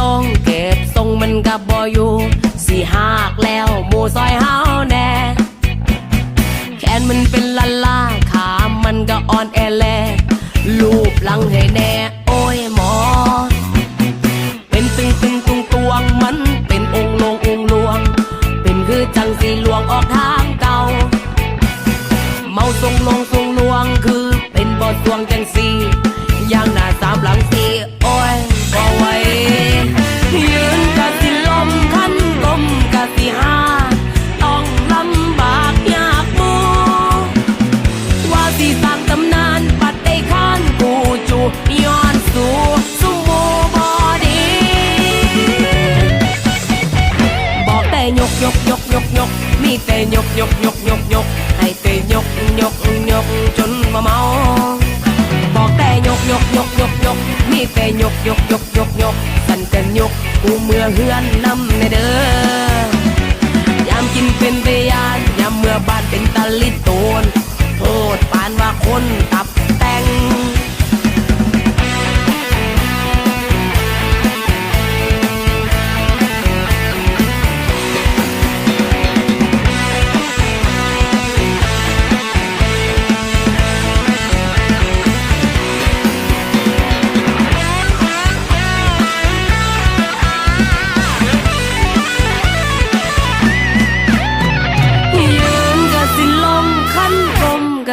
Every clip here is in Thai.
ต้องเก็บทรงมันกับบอยู่สี่หากแล้วหมูซอยเฮาแน่ แขนมันเป็นลาล่าขามันก็อ่อนแอแลลูบหลังให้แน่ โอ้ยหมอ เป็นตึงตึงตุงตวงมันเป็นองค์ลงองค์ลวง เป็นคือจังสีหลวงออกทางเก่า เมาทรงลงทรงลวงคือเป็นบอดทวงจังสีอย่างหน้าสามหลังสี่ กมีแต่ยกยกยกยกยกให้แต่ยกยกยกจนมาเมา บอกแต่ยกยกยกยกยกมีแต่ยกยกยกยกยกสันกันยกกูเมื่อเฮือนนำในเด้อยามกินเป็นพยานยามเมื่อบ้านเป็นตะลิโตนโทษปานว่าคนตับ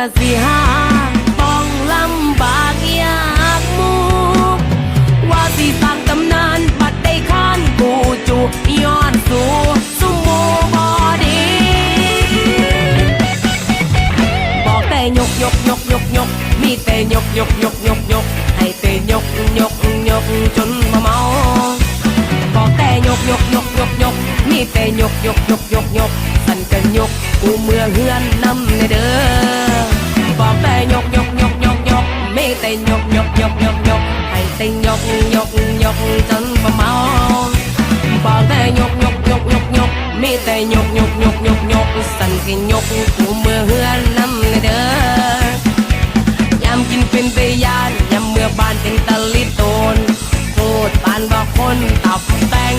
ลมกะสิหาต้องลำบากยากหมูว่าสิสร้างตำนานบัดได้ข้านกูจูย้อนสู่สุโมบอดีบอกแต่ยกยกยกยกยกมีแต่ยกยกยกยกยกให้แต่ยกยกยกจนมาเมาบอกแต่ยกยกยกยกยกมีแต่ยกยกยกยกยกสันกันยกกูเมื่อเฮือนนำในเด้อ กจนมาเมาบอกแต่ยกยกยกยกยกมีแต่ยกยกยกยกยกสันกันยกกูเมื่อเฮือนน้ำในเด้อยามกินเป็นตะยานยามเมื่อบานเป็นตะลิโตนโทษปานบ่คนตับแดง